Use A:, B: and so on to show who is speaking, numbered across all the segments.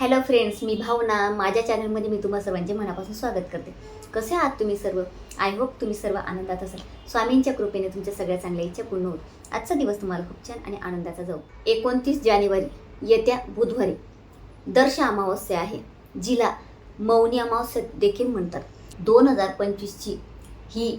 A: Hello friends मी भावना. माझ्या चॅनलमध्ये मी तुम्हा सर्वांचे मनापासून स्वागत करते. कसे आहात तुम्ही सर्व? आय होप तुम्ही सर्व आनंदात असाल. स्वामींच्या कृपेने तुमच्या सगळ्या चांगल्या इच्छा पूर्ण होत आजचा दिवस तुम्हाला खूप छान आणि आनंदाचा जाऊ. एकोणतीस जानेवारी येत्या बुधवारी दर्श अमावस्या आहे जिला मौनी अमावस्या देखील म्हणतात. दोन हजार पंचवीसची ही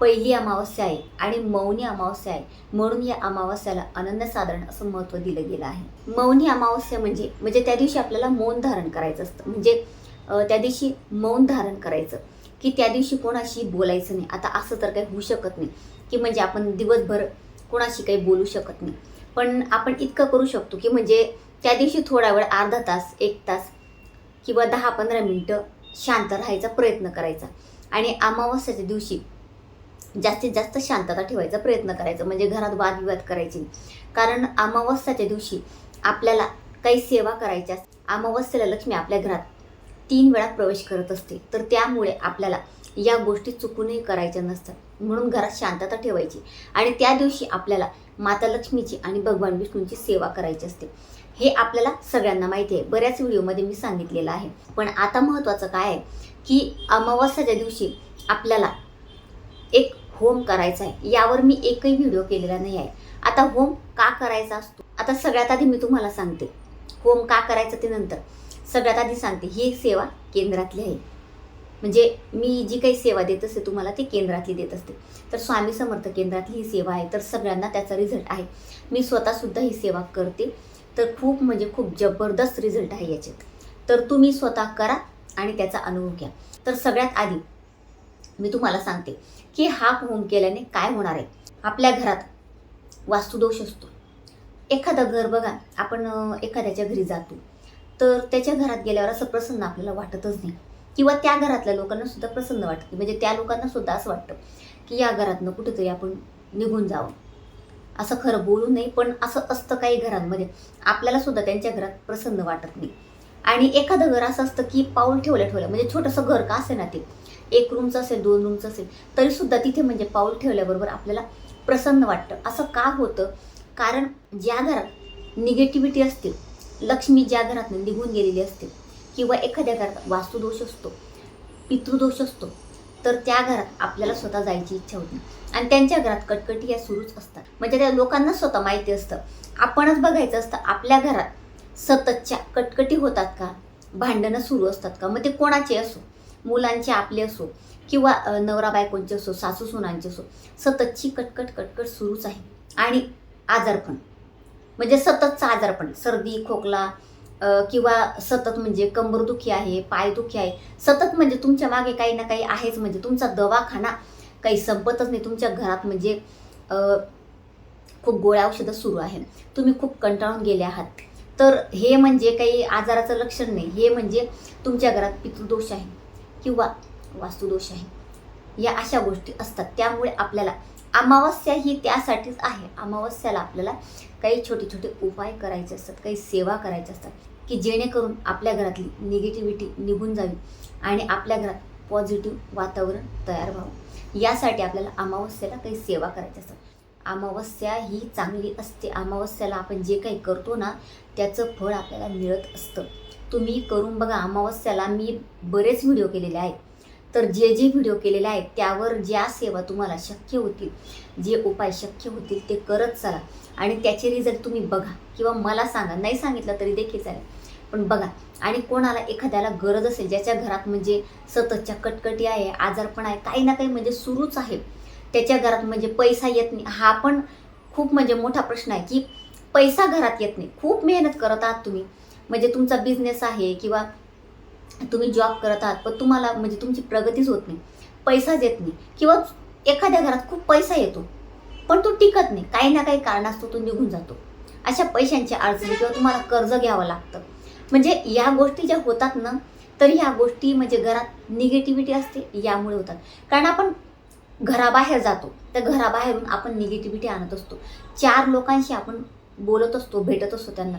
A: पहिली अमावस्या आहे आणि मौनी अमावस्या आहे. म्हणून या अमावस्याला अनन्यसाधारण असं महत्त्व दिलं गेलं आहे. मौनी अमावस्या म्हणजे म्हणजे त्या दिवशी आपल्याला मौन धारण करायचं असतं. म्हणजे त्या दिवशी मौन धारण करायचं. की त्या दिवशी कोणाशी बोलायचं नाही. आता असं तर काही होऊ शकत नाही. की म्हणजे आपण दिवसभर कोणाशी काही बोलू शकत नाही. पण आपण इतकं करू शकतो की म्हणजे त्या दिवशी थोडा वेळ अर्धा तास एक तास किंवा दहा पंधरा मिनटं शांत राहायचा प्रयत्न करायचा. आणि अमावस्याच्या दिवशी जास्तीत जास्त शांतता ठेवायचा प्रयत्न करायचा. म्हणजे घरात वादविवाद करायचे. कारण अमावस्याच्या दिवशी आपल्याला काही सेवा करायच्या अमावस्येला लक्ष्मी आपल्या घरात तीन वेळा प्रवेश करत असते. तर त्यामुळे आपल्याला या गोष्टी चुकूनही करायच्या नसतात. म्हणून घरात शांतता ठेवायची. आणि त्या दिवशी आपल्याला माता लक्ष्मीची आणि भगवान विष्णूंची सेवा करायची असते. हे आपल्याला सगळ्यांना माहिती आहे. बऱ्याच व्हिडिओमध्ये मी सांगितलेलं आहे. पण आता महत्त्वाचं काय आहे की अमावस्याच्या दिवशी आपल्याला एक होम करायचा आहे. यावर मी एकही व्हिडिओ केलेला नाही आहे. आता होम का करायचा असतो? आता सगळ्यात आधी मी तुम्हाला सांगते. होम का करायचं ते नंतर. सगळ्यात आधी सांगते ही एक सेवा केंद्रातली आहे. म्हणजे मी जी काही सेवा देत असते तुम्हाला ती केंद्रातली देत असते. तर स्वामी समर्थ केंद्रातली ही सेवा आहे. तर सगळ्यांना त्याचा रिझल्ट आहे. मी स्वतःसुद्धा ही सेवा करते. तर खूप म्हणजे खूप जबरदस्त रिझल्ट आहे याच्यात. तर तुम्ही स्वतः करा आणि त्याचा अनुभव घ्या. तर सगळ्यात आधी मी तुम्हाला सांगते. की हा होम केल्याने काय होणार आहे? आपल्या घरात वास्तुदोष असतो. एखादं घर बघा आपण एखाद्याच्या घरी जातो. तर त्याच्या घरात गेल्यावर असं प्रसन्न आपल्याला वाटतच नाही. किंवा त्या घरातल्या लोकांना सुद्धा प्रसन्न वाटत. नाही. म्हणजे त्या लोकांना सुद्धा असं वाटतं की या घरातनं कुठेतरी आपण निघून जावं. असं खरं बोलू नये पण असं असतं काही घरांमध्ये. आपल्याला सुद्धा त्यांच्या घरात प्रसन्न वाटत नाही. आणि एखादं घर असं असतं की पाऊल ठेवलं ठेवलं म्हणजे छोटंसं घर का असे ना ते. एक रूमचं असेल दोन रूमचं असेल तरी सुद्धा तिथे म्हणजे पाऊल ठेवल्याबरोबर आपल्याला प्रसन्न वाटतं. असं का होतं? कारण ज्या घरात निगेटिव्हिटी असते लक्ष्मी ज्या घरात निघून गेलेली असते किंवा एखाद्या घरात वास्तुदोष असतो पितृदोष असतो तर त्या घरात आपल्याला स्वतः जायची इच्छा होती आणि त्यांच्या घरात कटकटी या सुरूच असतात. म्हणजे त्या लोकांना स्वतः माहिती असतं. आपणच बघायचं असतं आपल्या घरात सततच्या कटकटी होतात का? भांडणं सुरू असतात का? मग ते कोणाचे असो. मुलांचे आपले असो किंवा नवरा बायकोंचे असो सासू सुनांचे असो सततची कटकट कटकट सुरूच आहे. आणि आजारपण. म्हणजे सततचा आजारपण. सर्दी खोकला किंवा सतत म्हणजे कंबरदुखी आहे पायदुखी आहे. सतत म्हणजे तुमच्या मागे काही ना काही आहेच. म्हणजे तुमचा दवाखाना काही संपतच नाही. तुमच्या घरात म्हणजे खूप गोळ्या औषधं सुरू आहे तुम्ही खूप कंटाळून गेले आहात. तर हे म्हणजे काही आजाराचं लक्षण नाही. हे म्हणजे तुमच्या घरात पितृदोष आहे. किंवा वास्तुदोष आहे. या अशा गोष्टी असतात. त्यामुळे आपल्याला अमावस्या ही त्यासाठीच आहे. अमावस्याला आपल्याला काही छोटे छोटे उपाय करायचे असतात काही सेवा करायच्या असतात की जेणेकरून आपल्या घरातली निगेटिव्हिटी निघून जावी आणि आपल्या घरात पॉझिटिव्ह वातावरण तयार व्हावं. यासाठी आपल्याला अमावस्याला काही सेवा करायच्या असतात. अमावस्या ही चांगली असते. अमावस्याला आपण जे काही करतो ना त्याचं फळ आपल्याला मिळत असतं. तुम्ही करून बघा अमावस्याला मी बरेच व्हिडिओ केलेले आहेत. तर जे जे व्हिडिओ केलेले आहेत त्यावर ज्या सेवा तुम्हाला शक्य होतील जे उपाय शक्य होतील ते करत चला. आणि त्याचे रिझल्ट तुम्ही बघा. किंवा मला सांगा नाही सांगितलं तरी देखील चालेल. पण बघा आणि कोणाला एखाद्याला गरज असेल ज्याच्या घरात म्हणजे सततच्या कटकटी आहे आजारपण आहे काही ना काही म्हणजे सुरूच आहे. त्याच्या घरात म्हणजे पैसा येत नाही. हा पण खूप म्हणजे मोठा प्रश्न आहे की पैसा घरात येत नाही. खूप मेहनत करत आहात तुम्ही. म्हणजे तुमचा बिझनेस आहे किंवा तुम्ही जॉब करत आहात पण तुम्हाला म्हणजे तुमची प्रगतीच होत नाही पैसाच येत नाही. किंवा एखाद्या घरात खूप पैसा येतो पण तो टिकत नाही. काही ना काही कारणास्तव तो निघून जातो. अशा पैशांची अडचणी किंवा तुम्हाला कर्ज घ्यावं लागतं. म्हणजे या गोष्टी ज्या होतात ना तर ह्या गोष्टी म्हणजे घरात निगेटिव्हिटी असते यामुळे होतात. कारण आपण घराबाहेर जातो त्या घराबाहेरून आपण निगेटिव्हिटी आणत असतो. चार लोकांशी आपण बोलत असतो भेटत असतो त्यांना.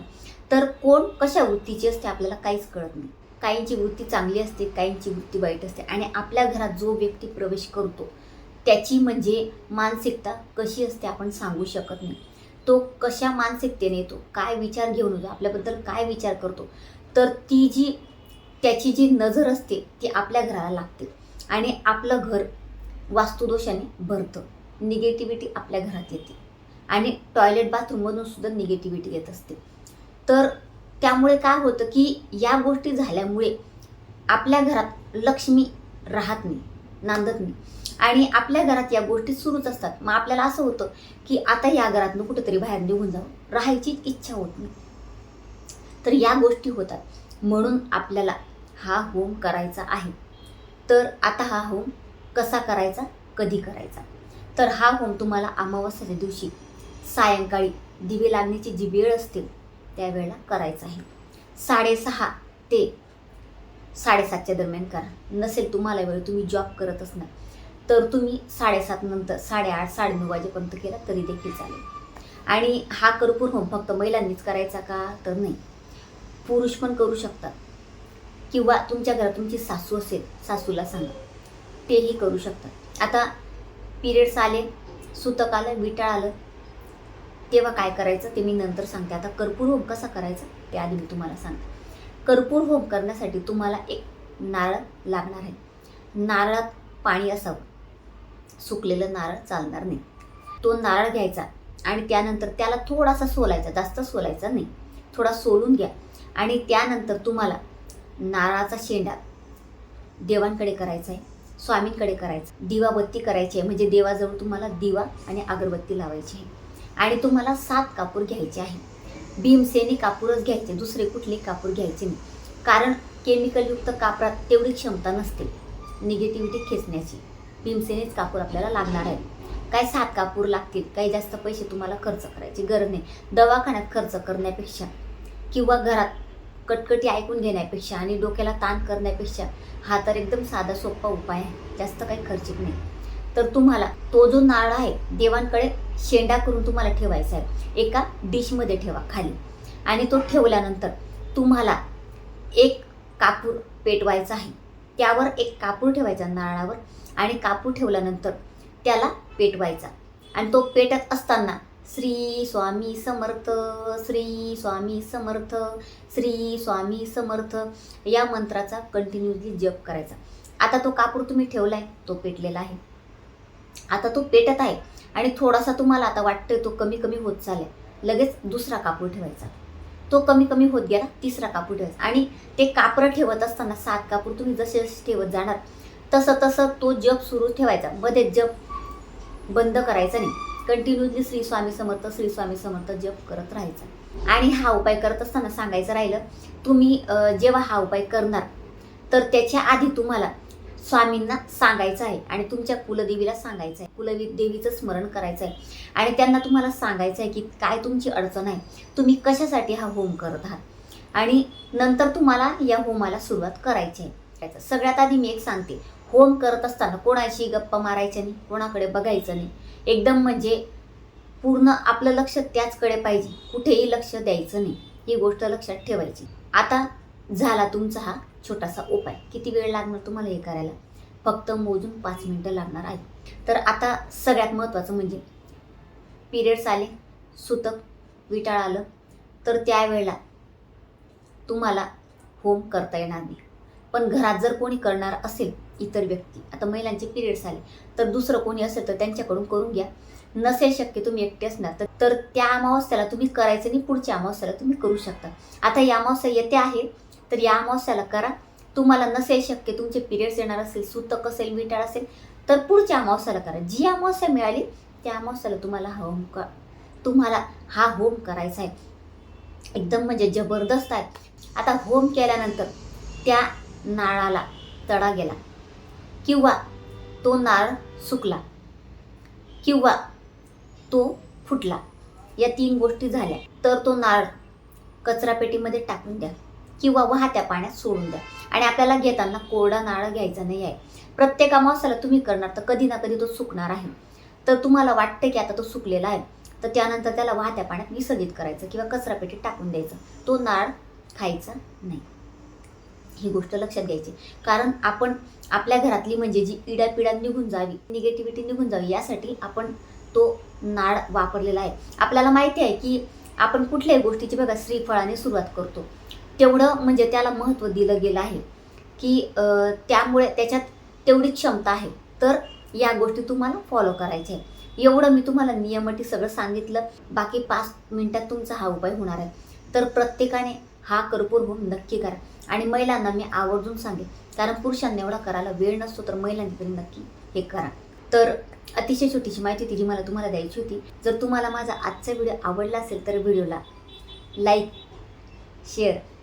A: तर कोण कशा वृत्तीची असते आपल्याला काहीच कळत नाही. काहींची वृत्ती चांगली असते काहींची वृत्ती वाईट असते आणि आपल्या घरात जो व्यक्ती प्रवेश करतो त्याची म्हणजे मानसिकता कशी असते आपण सांगू शकत नाही. तो कशा मानसिकतेने येतो काय विचार घेऊन येतो आपल्याबद्दल काय विचार करतो तर ती जी त्याची जी नजर असते ती आपल्या घराला लागते आणि आपलं घर वास्तुदोषाने भरतं. निगेटिव्हिटी आपल्या घरात येते आणि टॉयलेट बाथरूममधून सुद्धा निगेटिव्हिटी येत असते. तर त्यामुळे काय होतं की या गोष्टी झाल्यामुळे आपल्या घरात लक्ष्मी राहत नाही नांदत नाही. आणि आपल्या घरात या गोष्टी सुरूच असतात. मग आपल्याला असं होतं की आता या घरातनं कुठेतरी बाहेर निघून जावं. राहायची इच्छा होत नाही. तर या गोष्टी होतात. म्हणून आपल्याला हा होम करायचा आहे. तर आता हा होम कसा करायचा? कधी करायचा? तर हा होम तुम्हाला अमावस्याच्या दिवशी सायंकाळी दिवे लागण्याची जी वेळ असते त्यावेळेला करायचं आहे. साडेसहा ते साडेसातच्या दरम्यान करा. नसेल तुम्हाला वेळ तुम्ही जॉब करत असणार. तर तुम्ही साडेसात नंतर साडेआठ साडेनऊ वाजेपर्यंत केला तरी देखील चालेल. आणि हा कर्पूर होम फक्त महिलांनीच करायचा का तर नाही. पुरुष पण करू शकतात. किंवा तुमच्या घरात तुमची सासू असेल सासूला सांगा. तेही करू शकतात. आता पिरियड्स आले सुतक आलं विटाळ आलं तेव्हा काय करायचं? ते मी नंतर सांगते. आता कर्पूर होम कसा करायचा? ते आधी मी तुम्हाला सांगते. कर्पूर होम करण्यासाठी तुम्हाला एक नारळ लागणार आहे. नारळात पाणी असावं. सुकलेलं नारळ चालणार नाही. तो नारळ घ्यायचा आणि त्यानंतर त्याला थोडासा सोलायचा. जास्त सोलायचा नाही. थोडा सोलून घ्या. आणि त्यानंतर तुम्हाला नारळाचा शेंडा देवांकडे करायचा आहे स्वामींकडे करायचा दिवाबत्ती करायची आहे. म्हणजे देवाजवळ तुम्हाला दिवा आणि अगरबत्ती लावायची आहे. आणि तुम्हाला सात कापूर घ्यायचे आहे. भीमसेनी कापूरच घ्यायचे दुसरे कुठले कापूर घ्यायचे नाही. कारण केमिकलयुक्त कापरात तेवढी क्षमता नसते. निगेटिव्हिटी खेचण्याची. भीमसेनेच कापूर आपल्याला लागणार आहे. काय सात कापूर लागतील? काही जास्त पैसे तुम्हाला खर्च करायची गरज नाही. दवाखान्यात खर्च करण्यापेक्षा किंवा घरात कटकटी ऐकून घेण्यापेक्षा आणि डोक्याला ताण करण्यापेक्षा हा तर एकदम साधा सोपा उपाय आहे. जास्त काही खर्चिक नाही. तर तुम्हाला तो जो नाळ आहे देवांकडे शेंडा करून तुम्हाला ठेवायचा आहे. एका डिशमध्ये ठेवा खाली. आणि तो ठेवल्यानंतर तुम्हाला एक कापूर पेटवायचा आहे. त्यावर एक कापूर ठेवायचा नारळावर आणि कापूर ठेवल्यानंतर त्याला पेटवायचा. आणि तो पेटत असताना श्री स्वामी समर्थ श्री स्वामी समर्थ श्री स्वामी समर्थ या मंत्राचा कंटिन्युअसली जप करायचा. आता तो कापूर तुम्ही ठेवला आहे तो पेटलेला आहे. आता तो पेटत आहे आणि थोडासा तुम्हाला आता वाटतोय तो कमी कमी होत चालेल लगेच दुसरा कापूर ठेवायचा. तो कमी कमी होत गेला तिसरा कापूर ठेवायचा. आणि ते कापरं ठेवत असताना सात कापूर तुम्ही जसे जसे ठेवत जाणार तसं तसं तो जप सुरू ठेवायचा. मध्ये जप बंद करायचा नाही. कंटिन्युअसली श्री स्वामी समर्थ श्री स्वामी समर्थ जप करत राहायचा. आणि हा उपाय करत असताना सांगायचं राहिलं तुम्ही जेव्हा हा उपाय करणार तर त्याच्या आधी तुम्हाला स्वामींना सांगायचं आहे आणि तुमच्या कुलदेवीला सांगायचं आहे. कुलदेवीचं स्मरण करायचं आहे. आणि त्यांना तुम्हाला सांगायचं आहे की काय तुमची अडचण आहे. तुम्ही कशासाठी हा होम करत आहात? आणि नंतर तुम्हाला या होमाला सुरुवात करायची आहे. त्याचं सगळ्यात आधी मी एक सांगते. होम करत असताना कोणाशी गप्पा मारायच्या नाही कोणाकडे बघायचं नाही. एकदम म्हणजे पूर्ण आपलं लक्ष त्याचकडे पाहिजे. कुठेही लक्ष द्यायचं नाही. ही गोष्ट लक्षात ठेवायची. आता झाला तुमचा हा छोटासा उपाय. किती वेळ लागणार तुम्हाला हे करायला? फक्त मोजून पाच मिनटं लागणार आहे. तर आता सगळ्यात महत्त्वाचं म्हणजे पिरियड्स आले सुतक विटाळ आलं तर त्यावेळेला तुम्हाला होम करता येणार नाही. पण घरात जर कोणी करणार असेल इतर व्यक्ती आता महिलांचे पिरियड्स आले तर दुसरं कोणी असेल तर त्यांच्याकडून करून घ्या. नसेल शक्य तुम्ही एकटे असणार तर तर त्या अमावस्याला तुम्ही करायचं नाही पुढच्या अमावस्याला तुम्ही करू शकता. आता या अमावस्या येते आहे तर या अमावस्याला करा. तुम्हाला नसेल शक्य तुमचे पिरियड्स येणार असेल सुतक असेल विटाळ असेल तर पुढच्या अमावस्याला करा. जी अमावस्या मिळाली त्या अमावस्याला तुम्हाला हा होम कर. तुम्हाला हा होम करायचा आहे. एकदम म्हणजे जबरदस्त आहे. आता होम केल्यानंतर त्या नाळाला तडा गेला. किंवा तो नारळ सुकला. किंवा तो फुटला. या तीन गोष्टी झाल्या. तर तो नाळ कचरापेटीमध्ये टाकून द्या. किंवा वाहत्या पाण्यात सोडून द्या. आणि आपल्याला घेताना कोरडा नारळ घ्यायचा नाही आहे. प्रत्येक अमावस्याला तुम्ही करणार तर कधी ना कधी तो सुकणार आहे. तर तुम्हाला वाटतं की आता तो सुकलेला आहे तर त्यानंतर त्याला वाहत्या पाण्यात विसर्जित करायचं किंवा कचरापेटीत टाकून द्यायचं. तो नाळ खायचा नाही. ही गोष्ट लक्षात घ्यायची. कारण आपण आपल्या घरातली म्हणजे जी इडापिडा निघून जावी निगेटिव्हिटी निघून जावी यासाठी आपण तो नाळ वापरलेला आहे. आपल्याला माहिती आहे की आपण कुठल्याही गोष्टीची बघा श्रीफळाने सुरुवात करतो. तेवढं म्हणजे त्याला महत्त्व दिलं गेलं आहे की त्यामुळे त्याच्यात तेवढी क्षमता आहे. तर या गोष्टी तुम्हाला फॉलो करायच्या आहे एवढं मी तुम्हाला नियमटी सगळं सांगितलं. बाकी पाच मिनटात तुमचा हा उपाय होणार आहे. तर प्रत्येकाने हा कर्पूर होऊन नक्की करा. आणि महिलांना मी आवर्जून सांगेन कारण पुरुषांना एवढा करायला वेळ नसतो तर महिलांनी तरी नक्की हे करा. तर अतिशय छोटीशी माहिती तिची जी मला तुम्हाला द्यायची होती. जर तुम्हाला माझा आजचा व्हिडिओ आवडला असेल तर व्हिडिओला लाईक शेअर